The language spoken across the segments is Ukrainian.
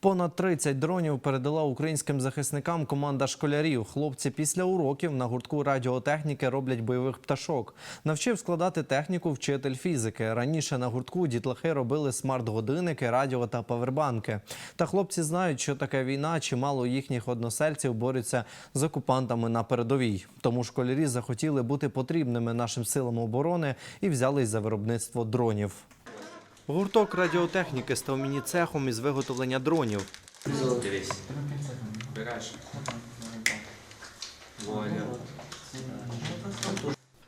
Понад 30 дронів передала українським захисникам команда школярів. Хлопці після уроків на гуртку радіотехніки роблять бойових пташок. Навчив складати техніку вчитель фізики. Раніше на гуртку дітлахи робили смарт-годинники, радіо та павербанки. Та хлопці знають, що таке війна. Чимало їхніх односельців борються з окупантами на передовій. Тому школярі захотіли бути потрібними нашим силам оборони і взялись за виробництво дронів. Гурток радіотехніки став міні-цехом із виготовлення дронів. Дивись. Береш. Воля.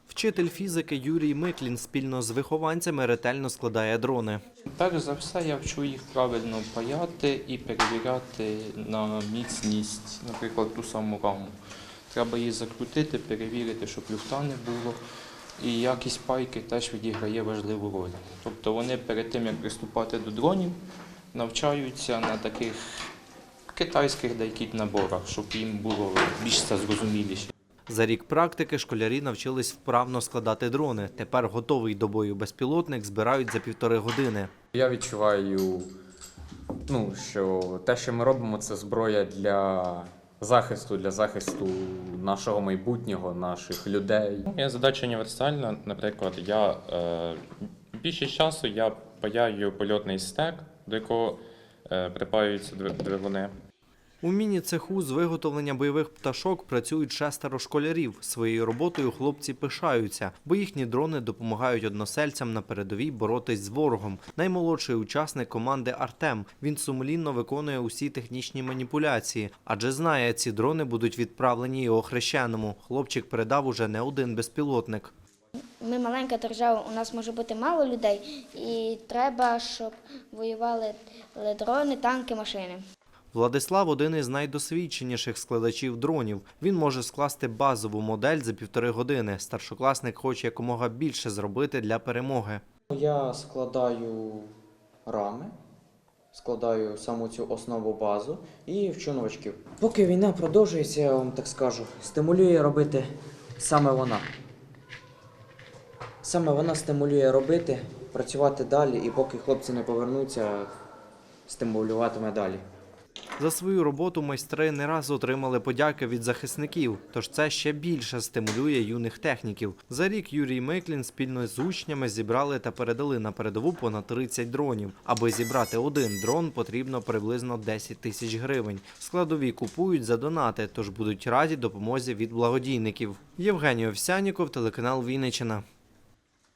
Вчитель фізики Юрій Миклін спільно з вихованцями ретельно складає дрони. Перш за все, я вчу їх правильно паяти і перевіряти на міцність, наприклад, ту саму раму. Треба її закрутити, перевірити, щоб люфта не було. І якість пайки теж відіграє важливу роль. Тобто вони перед тим, як приступати до дронів, навчаються на таких китайських деяких наборах, щоб їм було більш це зрозуміліше. За рік практики школярі навчились вправно складати дрони. Тепер готовий до бою безпілотник збирають за півтори години. Я відчуваю, ну, що те, що ми робимо, це зброя для захисту, для захисту нашого майбутнього, наших людей. Моя задача універсальна. Наприклад, я е, більшість часу я паяю польотний стек, до якого е, припаюються двиг- двигуни. У міні-цеху з виготовлення бойових пташок працюють шестеро школярів. Своєю роботою хлопці пишаються, бо їхні дрони допомагають односельцям на передовій боротись з ворогом. Наймолодший учасник команди Артем. Він сумлінно виконує усі технічні маніпуляції, адже знає, ці дрони будуть відправлені і охрещеному. Хлопчик передав уже не один безпілотник. Ми маленька держава, у нас може бути мало людей, і треба, щоб воювали дрони, танки, машини. Владислав один із найдосвідченіших складачів дронів. Він може скласти базову модель за півтори години. Старшокласник хоче якомога більше зробити для перемоги. Я складаю рами, складаю саму цю основу базу і вчу новачків. Поки війна продовжується, я вам так скажу, стимулює робити саме вона. Саме вона стимулює робити, працювати далі, і поки хлопці не повернуться, стимулюватиме далі. За свою роботу майстри не раз отримали подяки від захисників, тож це ще більше стимулює юних техніків. За рік Юрій Миклін спільно з учнями зібрали та передали на передову понад 30 дронів. Аби зібрати один дрон, потрібно приблизно 10 тисяч гривень. Складові купують за донати, тож будуть раді допомозі від благодійників. Євгеній Овсяніков, телеканал Вінниччина.